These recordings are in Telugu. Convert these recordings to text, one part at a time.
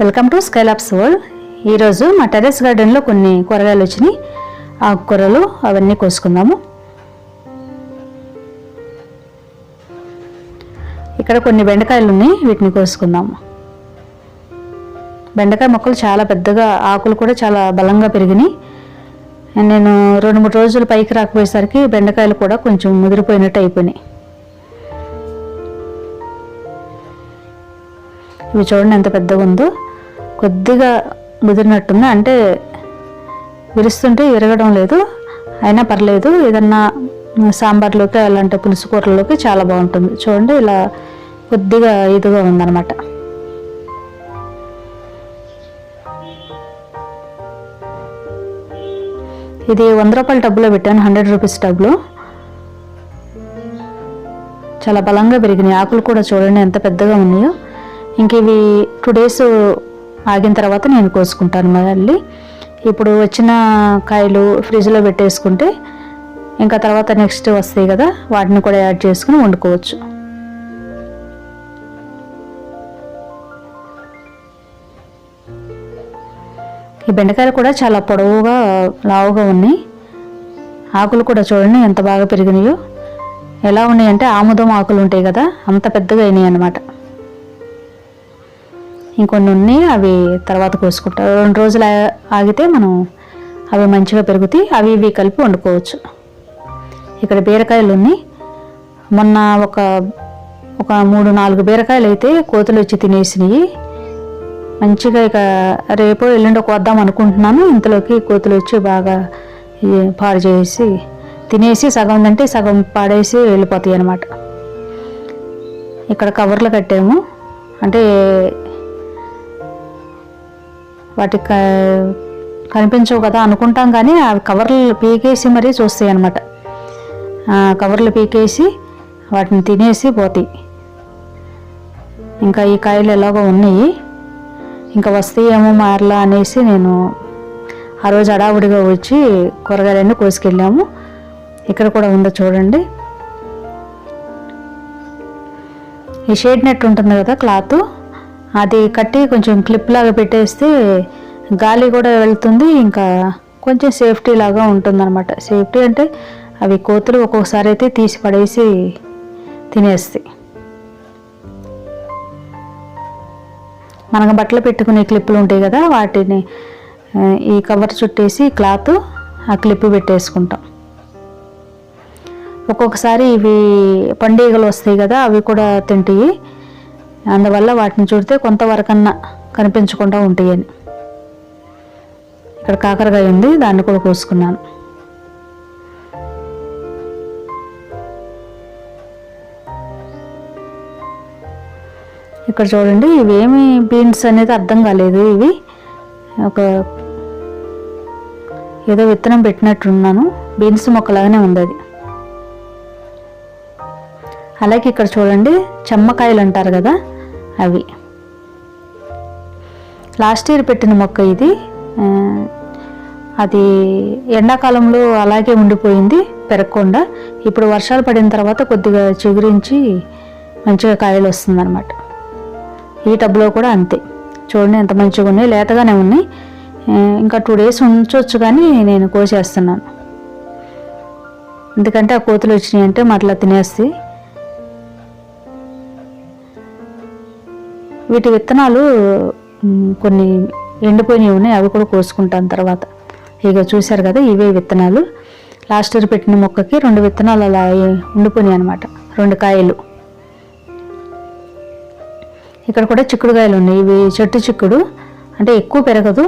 Welcome to స్కైలాప్స్ world. ఈరోజు మా టెర్రస్ గార్డెన్లో కొన్ని కూరగాయలు వచ్చినాయి. ఆకుకూరలు అవన్నీ కోసుకుందాము. ఇక్కడ కొన్ని బెండకాయలు ఉన్నాయి వీటిని కోసుకుందాము. బెండకాయ మొక్కలు చాలా పెద్దగా ఆకులు కూడా చాలా బలంగా పెరిగినాయి. నేను రెండు మూడు రోజులు పైకి రాకపోయేసరికి బెండకాయలు కూడా కొంచెం ముదిరిపోయినట్టు అయిపోయినాయి. ఇవి చూడండి ఎంత పెద్దగా ఉందో. కొద్దిగా ముదిరినట్టుంది. అంటే విరుస్తుంటే విరగడం లేదు. అయినా పర్లేదు ఏదన్నా సాంబార్లోకి అలాంటి పులుసు కూరలోకి చాలా బాగుంటుంది. చూడండి ఇలా కొద్దిగా ఇదిగా ఉందన్నమాట. ఇది వంద రూపాయల టబ్బులో పెట్టాను హండ్రెడ్ రూపీస్ టబ్లో చాలా బలంగా పెరిగినాయి. ఆకులు కూడా చూడండి ఎంత పెద్దగా ఉన్నాయో. ఇంక ఇవి టూ డేస్ ఆగిన తర్వాత నేను కోసుకుంటాను మళ్ళీ. ఇప్పుడు వచ్చిన కాయలు ఫ్రిడ్జ్లో పెట్టేసుకుంటే ఇంకా తర్వాత నెక్స్ట్ వస్తాయి కదా వాటిని కూడా యాడ్ చేసుకుని వండుకోవచ్చు. ఈ బెండకాయలు కూడా చాలా పొడవుగా లావుగా ఉన్నాయి. ఆకులు కూడా చూడండి ఎంత బాగా పెరిగినాయో. ఎలా ఉన్నాయంటే ఆముదం ఆకులు ఉంటాయి కదా అంత పెద్దగా అయినాయి అన్నమాట. ఇంకొన్ని ఉన్నాయి అవి తర్వాత కోసుకుంటాం. రెండు రోజులు ఆగితే మనం అవి మంచిగా పెరుగుతాయి అవి ఇవి కలిపి వండుకోవచ్చు. ఇక్కడ బీరకాయలు ఉన్నాయి. మొన్న ఒక ఒక మూడు నాలుగు బీరకాయలు అయితే కోతులు వచ్చి తినేసినాయి. మంచిగా ఇక రేపు ఎల్లుండి వద్దాం అనుకుంటున్నాను. ఇంతలోకి కోతులు వచ్చి బాగా పాడు చేసి తినేసి సగం తింటే సగం పాడేసి వెళ్ళిపోతాయి అన్నమాట. ఇక్కడ కవర్లు కట్టాము. అంటే వాటి క- కనిపించవు కదా అనుకుంటాం కానీ అవి కవర్లు పీకేసి మరీ చూస్తాయి అనమాట కవర్లు పీకేసి వాటిని తినేసి పోతాయి. ఇంకా ఈ కాయలు ఎలాగో ఉన్నాయి. ఇంకా వస్తాయేమో మారలా అనేసి నేను ఆ రోజు అడావుడిగా వచ్చి కూరగాయలన్నీ కోసుకెళ్ళాము. ఇక్కడ కూడా ఉందో చూడండి. ఈ షేడ్ నెట్ ఉంటుంది కదా క్లాత్. అది కట్టి కొంచెం క్లిప్ లాగా పెట్టేస్తే గాలి కూడా వెళ్తుంది ఇంకా కొంచెం సేఫ్టీ లాగా ఉంటుందన్నమాట. సేఫ్టీ అంటే అవి కోతులు ఒక్కొక్కసారి అయితే తీసి పడేసి తినేస్తాయి. మనకు బట్టలు పెట్టుకునే క్లిప్పులు ఉంటాయి కదా వాటిని ఈ కవర్ చుట్టేసి క్లాత్ ఆ క్లిప్ పెట్టేసుకుంటాం. ఒక్కొక్కసారి ఇవి పండుగలు వస్తాయి కదా అవి కూడా తింటాయి. అందువల్ల వాటిని చూడితే కొంతవరకన్నా కనిపించకుండా ఉంటాయని ఇక్కడ కాకరకాయ ఉంది దాన్ని కూడా కోసుకున్నాను. ఇక్కడ చూడండి ఇవేమి బీన్స్ అనేది అర్థం కాలేదు ఇవి. ఒక ఏదో విత్తనం పెట్టినట్టున్నాను బీన్స్ మొక్కలాగానే ఉంది అది. అలాగే ఇక్కడ చూడండి చెమ్మకాయలు అంటారు కదా అవి. లాస్ట్ ఇయర్ పెట్టిన మొక్క ఇది. అది ఎండాకాలంలో అలాగే ఉండిపోయింది పెరగకుండా. ఇప్పుడు వర్షాలు పడిన తర్వాత కొద్దిగా చిగురించి మంచిగా కాయలు వస్తుందన్నమాట. ఈ టబ్లో కూడా అంతే. చూడండి ఎంత మంచిగా ఉన్నాయి. లేతగానే ఉన్నాయి. ఇంకా టూ డేస్ ఉంచవచ్చు కానీ నేను కోసేస్తున్నాను. ఎందుకంటే ఆ కోతులు వచ్చినాయి అంటే మరలా తినేస్తాయి వీటి విత్తనాలు కొన్ని ఎండిపోయినవి ఉన్నాయి అవి కూడా కోసుకుంటాను తర్వాత. ఇక చూశారు కదా ఇవే విత్తనాలు. లాస్ట్ ఇయర్ పెట్టిన మొక్కకి రెండు విత్తనాలు అలా ఉండిపోయినాయి అనమాట రెండు కాయలు. ఇక్కడ కూడా చిక్కుడుకాయలు ఉన్నాయి. ఇవి చెట్టు చిక్కుడు. అంటే ఎక్కువ పెరగదు.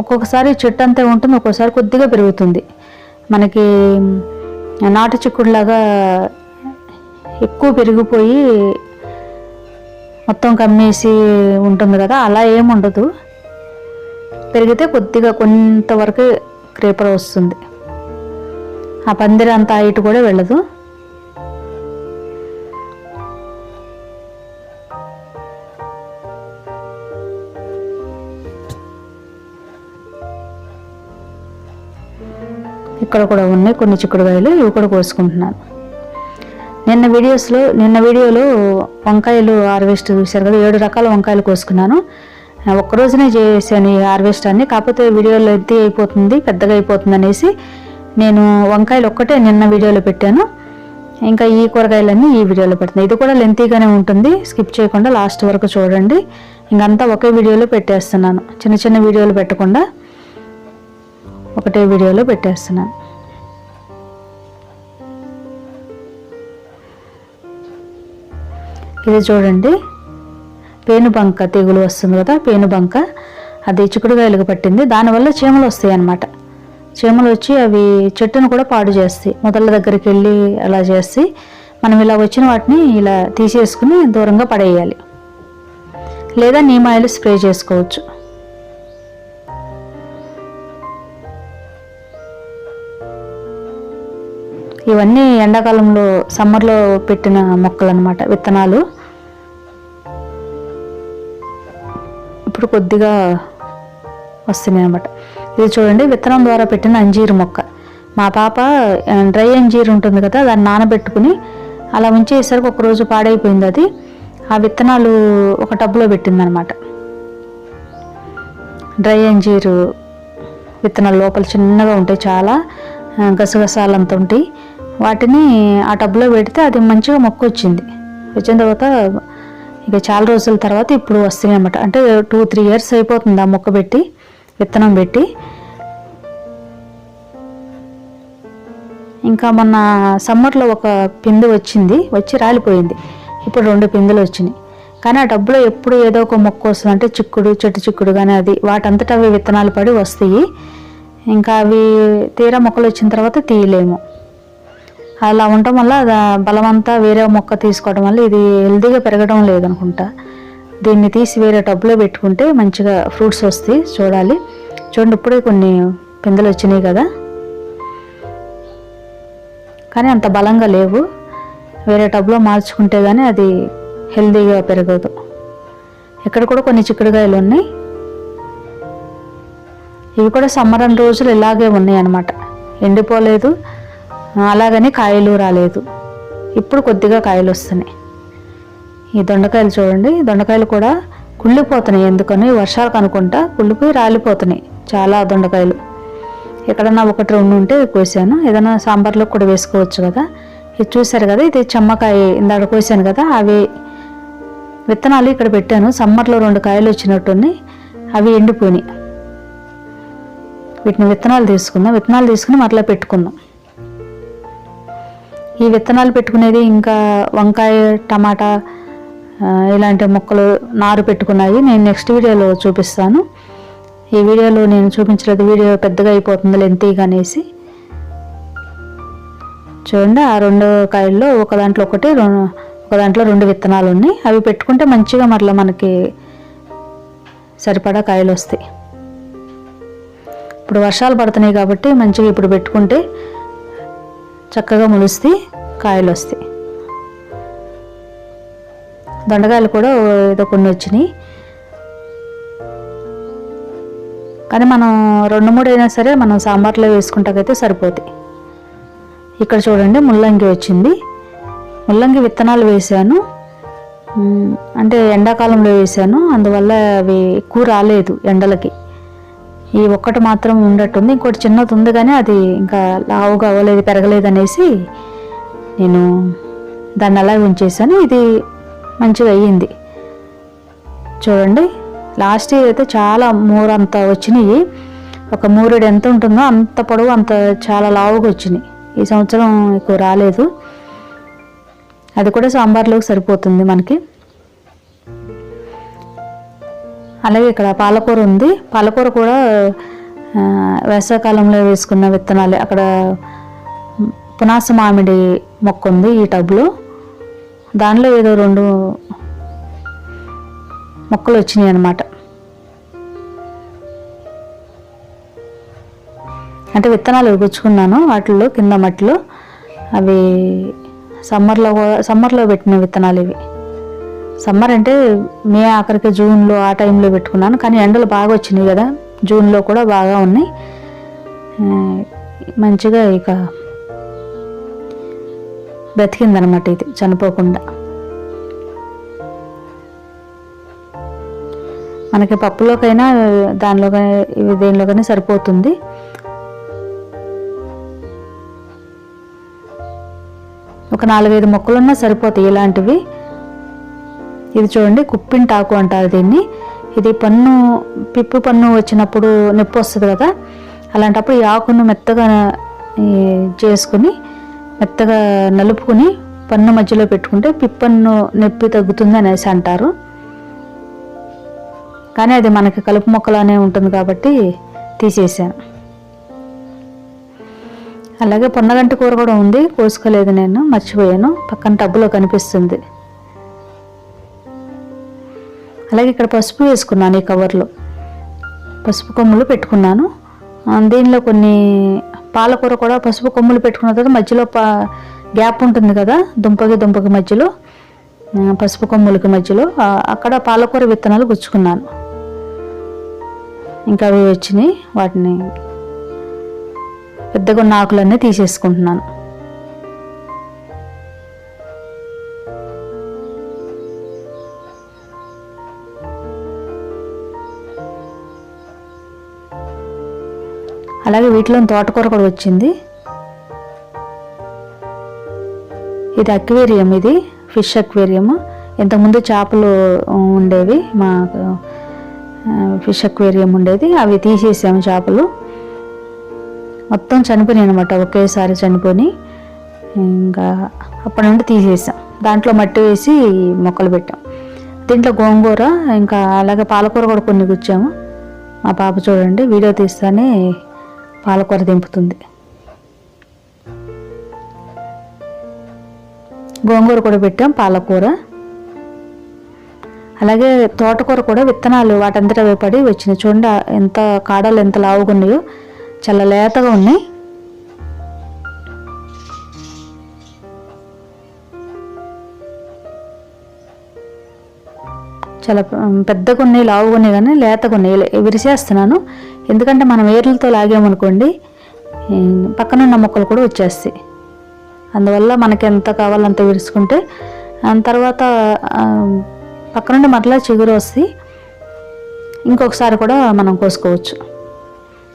ఒక్కొక్కసారి చెట్టు అంతా ఉంటుంది ఒక్కొక్కసారి కొద్దిగా పెరుగుతుంది. మనకి నాటు చిక్కుడులాగా ఎక్కువ పెరిగిపోయి మొత్తం కమ్మేసి ఉంటుంది కదా అలా ఏమి ఉండదు. పెరిగితే కొద్దిగా కొంతవరకు క్రీపర్ వస్తుంది. ఆ పందిరి అంత హైట్ కూడా వెళ్ళదు. ఇక్కడ కూడా ఉన్నాయి కొన్ని చిక్కుడుకాయలు ఇవి కూడా కోసుకుంటున్నాను. నిన్న వీడియోస్లో నిన్న వీడియోలో వంకాయలు హార్వెస్ట్ చూశారు కదా ఏడు రకాల వంకాయలు కోసుకున్నాను. ఒక్క రోజునే చేసాను ఈ హార్వెస్ట్ అన్ని కాకపోతే వీడియోలో ఎత్తి అయిపోతుంది పెద్దగా అయిపోతుంది అనేసి నేను వంకాయలు ఒక్కటే నిన్న వీడియోలో పెట్టాను. ఇంకా ఈ కూరగాయలన్నీ ఈ వీడియోలో పెడుతున్నాయి ఇది కూడా లెంతీగానే ఉంటుంది స్కిప్ చేయకుండా లాస్ట్ వరకు చూడండి. ఇంకంతా ఒకే వీడియోలో పెట్టేస్తున్నాను చిన్న చిన్న వీడియోలు పెట్టకుండా ఒకటే వీడియోలో పెట్టేస్తున్నాను. ఇది చూడండి. పేనుబంక తెగులు వస్తుంది కదా పేనుబంక. అది చిక్కుడుగాయలకు పట్టింది దానివల్ల చీమలు వస్తాయి అన్నమాట చీమలు వచ్చి అవి చెట్టును కూడా పాడు చేస్తాయి. మొదళ్ళ దగ్గరికి వెళ్ళి అలా చేసి మనం ఇలా వచ్చిన వాటిని ఇలా తీసేసుకుని దూరంగా పడేయాలి. లేదా నీమ్ ఆయిల్ స్ప్రే చేసుకోవచ్చు. ఇవన్నీ ఎండాకాలంలో సమ్మర్లో పెట్టిన మొక్కలు అనమాట విత్తనాలు. ఇప్పుడు కొద్దిగా వస్తున్నాయి అనమాట ఇది చూడండి విత్తనం ద్వారా పెట్టిన అంజీరు మొక్క. మా పాప డ్రై అంజీరు ఉంటుంది కదా దాన్ని నానబెట్టుకుని అలా ఉంచేసరికి ఒకరోజు పాడైపోయింది అది. ఆ విత్తనాలు ఒక టబ్లో పెట్టిందనమాట డ్రై అంజీరు విత్తనాలు లోపల చిన్నగా ఉంటాయి చాలా గసగసాలంత ఉంటాయి వాటిని ఆ టబ్లో పెడితే అది మంచిగా మొక్క వచ్చింది వచ్చిన తర్వాత ఇక చాలా రోజుల తర్వాత ఇప్పుడు వస్తున్నాయి అనమాట అంటే టూ త్రీ ఇయర్స్ అయిపోతుంది ఆ మొక్క పెట్టి విత్తనం పెట్టి. ఇంకా మొన్న సమ్మర్లో ఒక పిందు వచ్చింది వచ్చి రాలిపోయింది. ఇప్పుడు రెండు పిందులు వచ్చినాయి. కానీ ఆ డబ్బులో ఎప్పుడు ఏదో ఒక మొక్క వస్తుంది. అంటే చిక్కుడు చెట్టు చిక్కుడు కానీ అది వాటంతటా అవి విత్తనాలు పడి వస్తాయి. ఇంకా అవి తీరా మొక్కలు వచ్చిన తర్వాత తీయలేము. అలా ఉండటం వల్ల బలం అంతా బలమంతా వేరే మొక్క తీసుకోవడం వల్ల ఇది హెల్దీగా పెరగడం లేదనుకుంటా. దీన్ని తీసి వేరే టబ్లో పెట్టుకుంటే మంచిగా ఫ్రూట్స్ వస్తాయి చూడాలి. చూడండి ఇప్పుడే కొన్ని పిందెలు వచ్చినాయి కదా. కానీ అంత బలంగా లేవు. వేరే టబ్లో మార్చుకుంటే కానీ అది హెల్దీగా పెరగదు. ఇక్కడ కూడా కొన్ని చిక్కుడుకాయలు ఉన్నాయి. ఇవి కూడా సమ్మరం రోజులు ఇలాగే ఉన్నాయి అన్నమాట. ఎండిపోలేదు. అలాగని కాయలు రాలేదు. ఇప్పుడు కొద్దిగా కాయలు వస్తున్నాయి. ఈ దొండకాయలు చూడండి. దొండకాయలు కూడా కుళ్ళిపోతున్నాయి ఎందుకని వర్షాలకు అనుకుంటా కుళ్ళిపోయి రాలిపోతున్నాయి. చాలా దొండకాయలు. ఎక్కడన్నా ఒకటి రెండు ఉంటే కోసాను. ఏదైనా సాంబార్లో కూడా వేసుకోవచ్చు కదా. ఇది చూశారు కదా ఇది చెమ్మకాయ ఇందాక కోసాను కదా. అవి విత్తనాలు ఇక్కడ పెట్టాను. సమ్మర్లో రెండు కాయలు వచ్చినట్టున్నాయి అవి ఎండిపోయినాయి. వీటిని విత్తనాలు తీసుకుందాం విత్తనాలు తీసుకుని మరలా పెట్టుకుందాం. ఈ విత్తనాలు పెట్టుకునేది ఇంకా వంకాయ టమాటా ఇలాంటి మొక్కలు నారు పెట్టుకున్నాయి నేను నెక్స్ట్ వీడియోలో చూపిస్తాను. ఈ వీడియోలో నేను చూపించలేదు వీడియో పెద్దగా అయిపోతుంది లెంతీగా అనేసి. చూడండి ఆ రెండు కాయల్లో ఒక దాంట్లో ఒకటి ఒక దాంట్లో రెండు విత్తనాలు ఉన్నాయి. అవి పెట్టుకుంటే మంచిగా మరలా మనకి సరిపడా కాయలు వస్తాయి. ఇప్పుడు వర్షాలు పడుతున్నాయి కాబట్టి మంచిగా ఇప్పుడు పెట్టుకుంటే చక్కగా మొలుస్తాయి కాయలు వస్తాయి. దొండకాయలు కూడా ఏదో కొన్ని వచ్చినాయి. కానీ మనం రెండు మూడు అయినా సరే మనం సాంబార్లో వేసుకుంటాకైతే సరిపోతాయి. ఇక్కడ చూడండి ముల్లంగి వచ్చింది. ముల్లంగి విత్తనాలు వేశాను అంటే ఎండాకాలంలో వేశాను అందువల్ల అవి ఎక్కువ రాలేదు ఎండలకి. ఈ ఒక్కటి మాత్రం ఉండట్టుంది. ఇంకోటి చిన్నది ఉంది కానీ అది ఇంకా లావుగా అవ్వలేదు పెరగలేదు అనేసి నేను దాన్ని అలాగే ఉంచేసాను. ఇది మంచిగా అయ్యింది. చూడండి లాస్ట్ ఇయర్ అయితే చాలా మూరంత వచ్చినాయి. ఒక మూరెడు ఎంత ఉంటుందో అంత పొడవు అంత చాలా లావుగా వచ్చినాయి. ఈ సంవత్సరం ఎక్కువ రాలేదు. అది కూడా సాంబార్లోకి సరిపోతుంది మనకి. అలాగే ఇక్కడ పాలకూర ఉంది. పాలకూర కూడా వేసవికాలంలో వేసుకున్న విత్తనాలే. అక్కడ పునాస మామిడి మొక్క ఉంది ఈ టబ్లో. దానిలో ఏదో రెండు మొక్కలు వచ్చినాయి అన్నమాట. అంటే విత్తనాలు గుచ్చుకున్నాను వాటిల్లో కింద మట్టిలో. అవి సమ్మర్లో కూడా సమ్మర్లో పెట్టిన విత్తనాలు ఇవి. సమ్మర్ అంటే మే ఆఖరికి జూన్లో ఆ టైంలో పెట్టుకున్నాను. కానీ ఎండలు బాగా వచ్చినాయి కదా జూన్లో కూడా బాగా ఉన్నాయి. మంచిగా ఇక బ్రతికిందనమాట ఇది చనిపోకుండా. మనకి పప్పులోకైనా దానిలో ఇవి దేనిలోకైనా సరిపోతుంది. ఒక నాలుగైదు మొక్కలున్నా సరిపోతాయి ఇలాంటివి. ఇది చూడండి కుప్పింటాకు అంటారు దీన్ని. ఇది పన్ను పిప్పు పన్ను వచ్చినప్పుడు నొప్పి వస్తుంది కదా. అలాంటప్పుడు ఈ ఆకును మెత్తగా చేసుకుని మెత్తగా నలుపుకుని పన్ను మధ్యలో పెట్టుకుంటే పిప్పన్ను నొప్పి తగ్గుతుంది అనేసి అంటారు. కానీ అది మనకి కలుపు మొక్కలానే ఉంటుంది కాబట్టి తీసేసాను అలాగే పొన్నగంటి కూర కూడా ఉంది కోసుకోలేదు నేను మర్చిపోయాను. పక్కన టబ్బులో కనిపిస్తుంది. అలాగే ఇక్కడ పసుపు వేసుకున్నాను ఈ కవర్లో. పసుపు కొమ్ములు పెట్టుకున్నాను. దీనిలో కొన్ని పాలకూర కూడా పసుపు కొమ్ములు పెట్టుకున్న తర్వాత మధ్యలో పా గ్యాప్ ఉంటుంది కదా దుంపకి దుంపకి మధ్యలో పసుపు కొమ్ములకి మధ్యలో అక్కడ పాలకూర విత్తనాలు గుచ్చుకున్నాను. ఇంకా అవి వచ్చినాయి వాటిని పెద్దగా ఉన్న ఆకులన్నీ తీసేసుకుంటున్నాను. అలాగే వీటిలో తోటకూర కూడా వచ్చింది. ఇది అక్వేరియం ఇది ఫిష్ అక్వేరియం. ఇంతకుముందు చేపలు ఉండేవి మా ఫిష్ అక్వేరియం ఉండేది. అవి తీసేసాము చేపలు. మొత్తం చనిపోయినాయి అనమాట ఒకేసారి చనిపోయి ఇంకా అప్పటి నుండి తీసేసాం. దాంట్లో మట్టి వేసి మొక్కలు పెట్టాం. దీంట్లో గోంగూర ఇంకా అలాగే పాలకూర కూడా కొన్ని గుచ్చాము మా పాప చూడండి వీడియో తీస్తానే పాలకూర దింపుతుంది. గోంగూర కూడా పెట్టాం పాలకూర. అలాగే తోటకూర కూడా విత్తనాలు వాటంతట పడి వచ్చినాయి. చూడండి ఎంత కాడలు ఎంత లావుగా ఉన్నాయో. చాలా లేతగా ఉన్నాయి. చాలా పెద్దగా ఉన్నాయి లావుగా ఉన్నాయి కానీ లేతగా ఉన్నాయి. విరిసేస్తున్నాను. ఎందుకంటే మనం వేర్లతో లాగామనుకోండి పక్కనున్న మొక్కలు కూడా వచ్చేస్తాయి. అందువల్ల మనకి ఎంత కావాలో అంత విరుచుకుంటే తర్వాత పక్కనుండి మరలా చిగురు వస్తాయి ఇంకొకసారి కూడా మనం కోసుకోవచ్చు.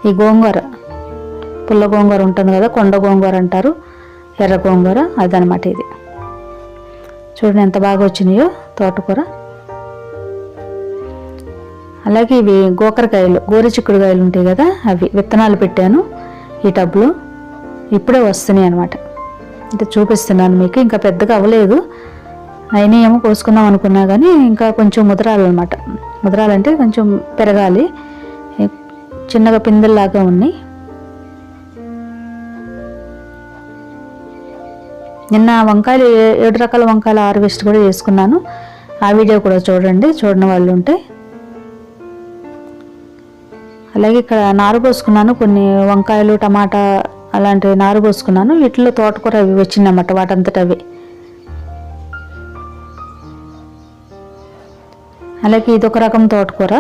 ఈ గోంగూర పుల్ల గోంగూర ఉంటుంది కదా కొండ గోంగూర అంటారు ఎర్ర గోంగూర అదనమాట ఇది. చూడండి ఎంత బాగా వచ్చినాయో తోటకూర. అలాగే ఇవి గోకరకాయలు గోరచిక్కుడుకాయలు ఉంటాయి కదా అవి విత్తనాలు పెట్టాను ఈ టబ్లో. ఇప్పుడే వస్తున్నాయి అనమాట అంటే చూపిస్తున్నాను మీకు ఇంకా పెద్దగా అవ్వలేదు. అయినా ఏమో కోసుకుందాం అనుకున్నా కానీ ఇంకా కొంచెం ముదరాలన్నమాట. ముదరాలంటే కొంచెం పెరగాలి. చిన్నగా పిందెల్లాగా ఉన్నాయి. నిన్న వంకాయలు ఏడు రకాల వంకాయల హార్వెస్ట్ కూడా చేసుకున్నాను. ఆ వీడియో కూడా చూడండి చూడని వాళ్ళు ఉంటే అలాగే ఇక్కడ నారు పోసుకున్నాను కొన్ని వంకాయలు టమాటా అలాంటి నారు పోసుకున్నాను. వీటిలో తోటకూర అవి వచ్చిందన్నమాట వాటంతట అవి. అలాగే ఇదొక రకం తోటకూర.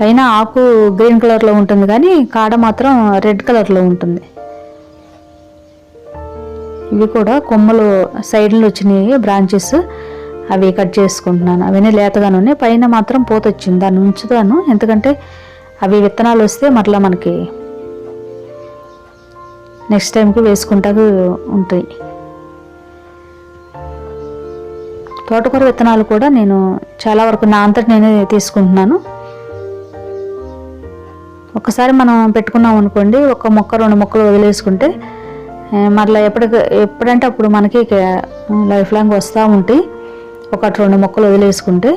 పైన ఆకు గ్రీన్ కలర్లో ఉంటుంది కానీ కాడ మాత్రం రెడ్ కలర్లో ఉంటుంది. ఇవి కూడా కొమ్మలు సైడ్లు వచ్చినాయి బ్రాంచెస్. అవి కట్ చేసుకుంటున్నాను. అవన్నీ లేతగానే ఉన్నాయి పైన మాత్రం పూత వచ్చింది. దాన్ని ఉంచుతాను. ఎందుకంటే అవి విత్తనాలు వస్తే మరలా మనకి నెక్స్ట్ టైంకి వేసుకుంటాకు ఉంటాయి. తోటకూర విత్తనాలు కూడా నేను చాలా వరకు నా అంతటి నేనే తీసుకుంటున్నాను. ఒకసారి మనం పెట్టుకున్నాం అనుకోండి ఒక మొక్క రెండు మొక్కలు వదిలేసుకుంటే మరలా ఎప్పటికి ఎప్పుడంటే అప్పుడు మనకి లైఫ్ లాంగ్ వస్తూ ఉంటాయి. ఒకటి రెండు మొక్కలు వదిలేసుకుంటే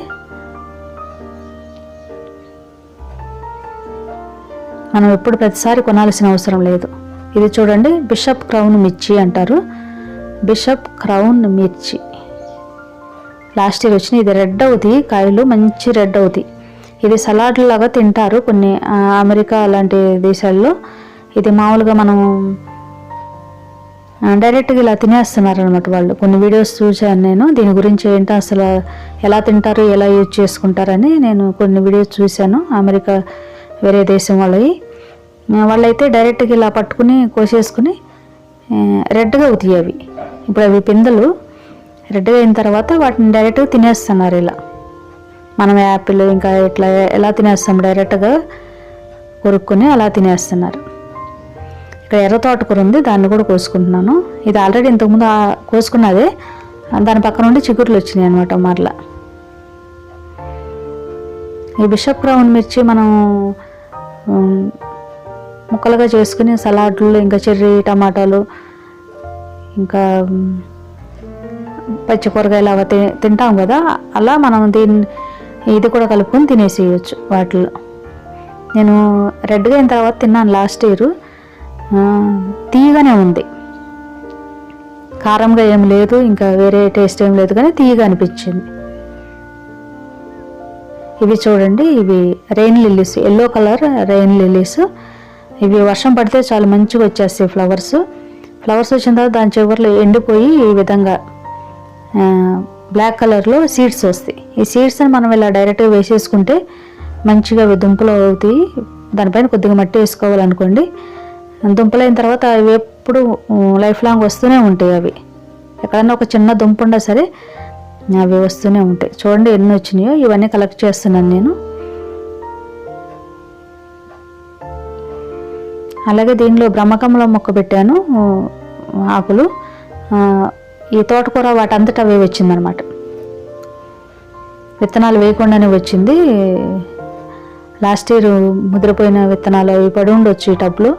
మనం ఎప్పుడు ప్రతిసారి కొనాల్సిన అవసరం లేదు. ఇది చూడండి బిషప్ క్రౌన్ మిర్చి అంటారు. బిషప్ క్రౌన్ మిర్చి. లాస్ట్ ఇయర్ వచ్చిన ఇది రెడ్ అవుతాయి కాయలు మంచి రెడ్ అవుతాయి ఇది సలాడ్ లాగా తింటారు కొన్ని అమెరికా అలాంటి దేశాల్లో. ఇది మామూలుగా మనం డైరెక్ట్గా ఇలా తినేస్తున్నారు అనమాట వాళ్ళు. కొన్ని వీడియోస్ చూశాను నేను. దీని గురించి ఏంటో అసలు ఎలా తింటారు ఎలా యూజ్ చేసుకుంటారని నేను కొన్ని వీడియోస్ చూశాను. అమెరికా వేరే దేశం వాళ్ళవి. వాళ్ళైతే డైరెక్ట్గా ఇలా పట్టుకుని కోసేసుకుని రెడ్గా అవుతాయి అవి ఇప్పుడు అవి పిందెలు రెడ్గా అయిన తర్వాత వాటిని డైరెక్ట్గా తినేస్తున్నారు ఇలా. మనం యాపిల్ ఇంకా ఇట్లా ఎలా తినేస్తాం? డైరెక్ట్గా కొరుక్కుని అలా తినేస్తున్నారు. ఇక్కడ ఎర్ర తోటకూర ఉంది దాన్ని కూడా కోసుకుంటున్నాను. ఇది ఆల్రెడీ ఇంతకుముందు కోసుకున్నదే. దాని పక్కన నుండి చిగుర్లు వచ్చినాయి అనమాట మరలా. ఈ బిషప్ క్రౌన్ మిర్చి మనం ముక్కలుగా చేసుకుని సలాడ్లు ఇంకా చెర్రీ టమాటాలు ఇంకా పచ్చి కూరగాయలు అవి తి తింటాం కదా. అలా మనం దీన్ని ఇది కూడా కలుపుకొని తినేసేయచ్చు వాటిలో నేను రెడ్గా అయిన తర్వాత తిన్నాను లాస్ట్ ఇయర్. తీయగానే ఉంది. కారంగా ఏం లేదు ఇంకా వేరే టేస్ట్ ఏం లేదు కానీ తీయగా అనిపించింది. ఇవి చూడండి ఇవి rain lilies yellow colour rain lilies ఇవి వర్షం పడితే చాలా మంచిగా వచ్చేస్తాయి ఫ్లవర్స్ ఫ్లవర్స్ వచ్చిన తర్వాత దాని చివరిలో ఎండిపోయి ఈ విధంగా బ్లాక్ కలర్లో సీడ్స్ వస్తాయి. ఈ సీడ్స్ని మనం ఇలా డైరెక్ట్గా వేసేసుకుంటే మంచిగా అవి దుంపలు అవుతాయి. దానిపైన కొద్దిగా మట్టి వేసుకోవాలనుకోండి. దుంపలైన తర్వాత అవి ఎప్పుడు లైఫ్ లాంగ్ వస్తూనే ఉంటాయి అవి. ఎక్కడన్నా ఒక చిన్న దుంప ఉన్నా సరే అవి వస్తూనే ఉంటాయి. చూడండి ఎన్ని వచ్చినాయో ఇవన్నీ కలెక్ట్ చేస్తున్నాను నేను. అలాగే దీనిలో బ్రహ్మకంలో మొక్క పెట్టాను ఆకులు. ఈ తోటకూర వాటంతటా అవే వచ్చిందనమాట విత్తనాలు వేయకుండానే వచ్చింది. లాస్ట్ ఇయర్ ముదిరిపోయిన విత్తనాలు అవి పడి ఉండొచ్చు ఈ టబ్లో.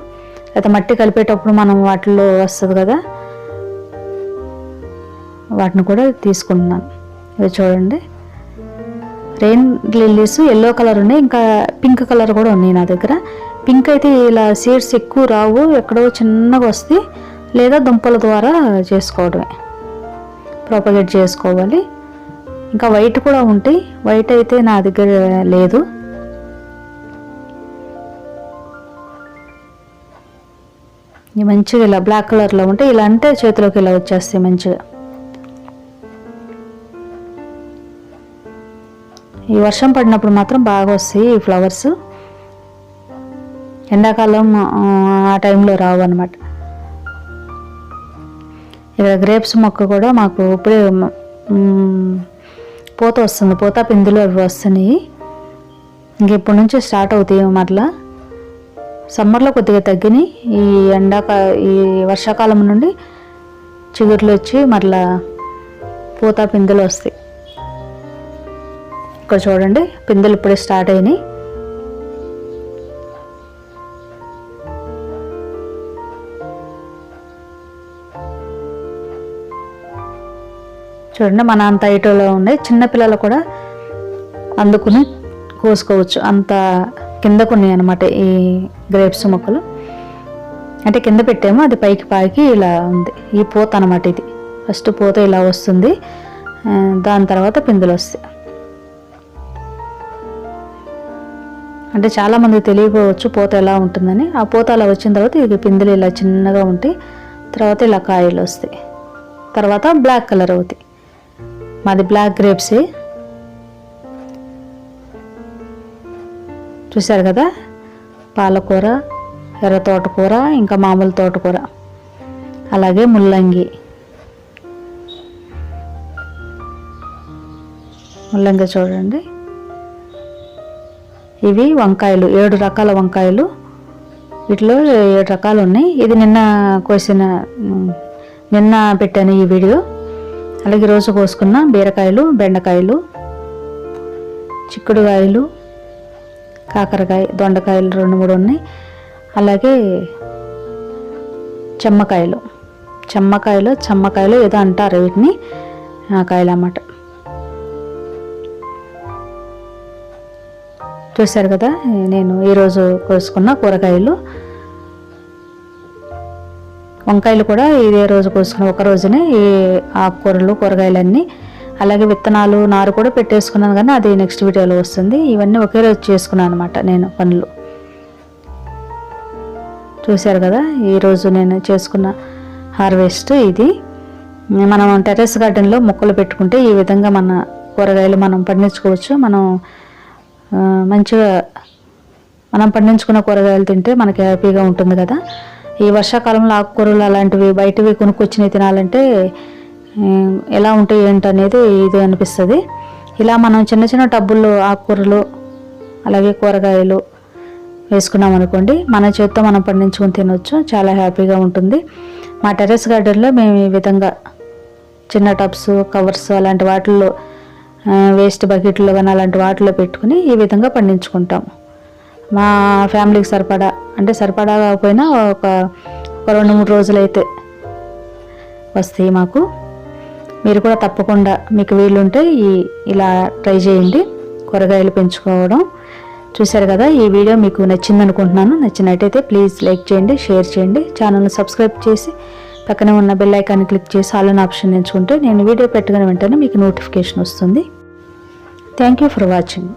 లేకపోతే మట్టి కలిపేటప్పుడు మనం వాటిలో వస్తుంది కదా? వాటిని కూడా తీసుకుంటున్నాను ఇవి చూడండి. రెయిన్ లిల్లీస్ ఎల్లో కలర్ ఉన్నాయి. ఇంకా పింక్ కలర్ కూడా ఉన్నాయి నా దగ్గర. పింక్ అయితే ఇలా సీడ్స్ ఎక్కువ రావు. ఎక్కడో చిన్నగా వస్తాయి. లేదా దుంపల ద్వారా చేసుకోవడమే. ప్రాపగేట్ చేసుకోవాలి. ఇంకా వైట్ కూడా ఉంటాయి. వైట్ అయితే నా దగ్గర లేదు. మంచిగా ఇలా బ్లాక్ కలర్లో ఉంటే ఇలా అంటే చేతిలోకి ఇలా వచ్చేస్తాయి మంచిగా. ఈ వర్షం పడినప్పుడు మాత్రం బాగా వస్తాయి ఈ ఫ్లవర్స్ ఎండాకాలం ఆ, టైంలో రావు అనమాట ఇక్కడ గ్రేప్స్ మొక్క కూడా మాకు ఇప్పుడే పూత వస్తుంది. పూత పిందులు అవి వస్తున్నాయి. ఇంక ఇప్పటి నుంచి స్టార్ట్ అవుతాయి మరలా. సమ్మర్లో కొద్దిగా తగ్గినాయి. ఈ ఎండాక ఈ వర్షాకాలం నుండి చిగుర్లు వచ్చి మరలా పూత పిందెలు వస్తాయి. ఇక్కడ చూడండి పిందెలు ఇప్పుడే స్టార్ట్ అయినాయి. చూడండి మన అంత ఐటోలో ఉన్నాయి. చిన్నపిల్లలు కూడా అందుకుని కోసుకోవచ్చు. అంత కిందకు ఉన్నాయి అనమాట ఈ గ్రేప్స్ మొక్కలు. అంటే కింద పెట్టాము అది పైకి పాకి ఇలా ఉంది. ఈ పూత అనమాట ఇది. ఫస్ట్ పూత ఇలా వస్తుంది. దాని తర్వాత పిందులు వస్తాయి. అంటే చాలామంది తెలియకపోవచ్చు పూత ఎలా ఉంటుందని. ఆ పూత అలా వచ్చిన తర్వాత ఇది పిందులు ఇలా చిన్నగా ఉంటాయి తర్వాత ఇలా కాయలు వస్తాయి. తర్వాత బ్లాక్ కలర్ అవుతాయి. మాది బ్లాక్ గ్రేప్సే. చూశారు కదా? పాలకూర ఎర్ర తోటకూర ఇంకా మామూలు తోటకూర. అలాగే ముల్లంగి. ముల్లంగి చూడండి. ఇవి వంకాయలు ఏడు రకాల వంకాయలు. వీటిలో ఏడు రకాలు ఉన్నాయి. ఇది నిన్న కోసిన నిన్న పెట్టాను ఈ వీడియో. అలాగే రోజు కోసుకున్న బీరకాయలు బెండకాయలు చిక్కుడుకాయలు కాకరకాయ దొండకాయలు రెండు మూడు ఉన్నాయి. అలాగే చెమ్మకాయలు. చెమ్మకాయలు చెమ్మకాయలు ఏదో అంటారు వీటిని. ఆ కాయలు అన్నమాట చూశారు కదా నేను ఈరోజు కోసుకున్న కూరగాయలు. వంకాయలు కూడా ఇదే రోజు కోసుకున్న ఒక రోజునే ఈ ఆకుకూరలు కూరగాయలన్నీ అలాగే విత్తనాలు నారు కూడా పెట్టేసుకున్నాను కానీ అది నెక్స్ట్ వీడియోలో వస్తుంది. ఇవన్నీ ఒకే రోజు చేసుకున్నాను అనమాట నేను పనులు. చూశారు కదా ఈరోజు నేను చేసుకున్న హార్వెస్ట్ ఇది. మనం టెర్రస్ గార్డెన్లో మొక్కలు పెట్టుకుంటే ఈ విధంగా మన కూరగాయలు మనం పండించుకోవచ్చు. మనం మంచిగా మనం పండించుకున్న కూరగాయలు తింటే మనకి హ్యాపీగా ఉంటుంది కదా. ఈ వర్షాకాలంలో ఆకుకూరలు అలాంటివి బయటవి కొనుక్కొచ్చినవి తినాలంటే ఎలా ఉంటాయి ఏంటనేది ఇది అనిపిస్తుంది. ఇలా మనం చిన్న చిన్న టబ్బుల్లో ఆకుకూరలు అలాగే కూరగాయలు వేసుకున్నాం అనుకోండి మన చేత్తో మనం పండించుకొని తినొచ్చు చాలా హ్యాపీగా ఉంటుంది. మా టెర్రస్ గార్డెన్లో మేము ఈ విధంగా చిన్న టబ్స్ కవర్స్ అలాంటి వాటిల్లో వేస్ట్ బకెట్లో కానీ అలాంటి వాటిలో పెట్టుకుని ఈ విధంగా పండించుకుంటాం. మా ఫ్యామిలీకి సరిపడా అంటే సరిపడా కాకపోయినా ఒక రెండు మూడు రోజులైతే వస్తాయి మాకు. మీరు కూడా తప్పకుండా మీకు వీలుంటే ఈ ఇలా ట్రై చేయండి. కూరగాయలు పెంచుకోవడం. చూశారు కదా ఈ వీడియో మీకు నచ్చింది అనుకుంటున్నాను నచ్చినట్టయితే ప్లీజ్ లైక్ చేయండి షేర్ చేయండి. ఛానల్ని సబ్స్క్రైబ్ చేసి పక్కనే ఉన్న బెల్ ఐకాన్ని క్లిక్ చేసి ఆల్ అని ఆప్షన్ ఎంచుకుంటే నేను వీడియో పెట్టగానే వెంటనే మీకు నోటిఫికేషన్ వస్తుంది. Thank you for watching.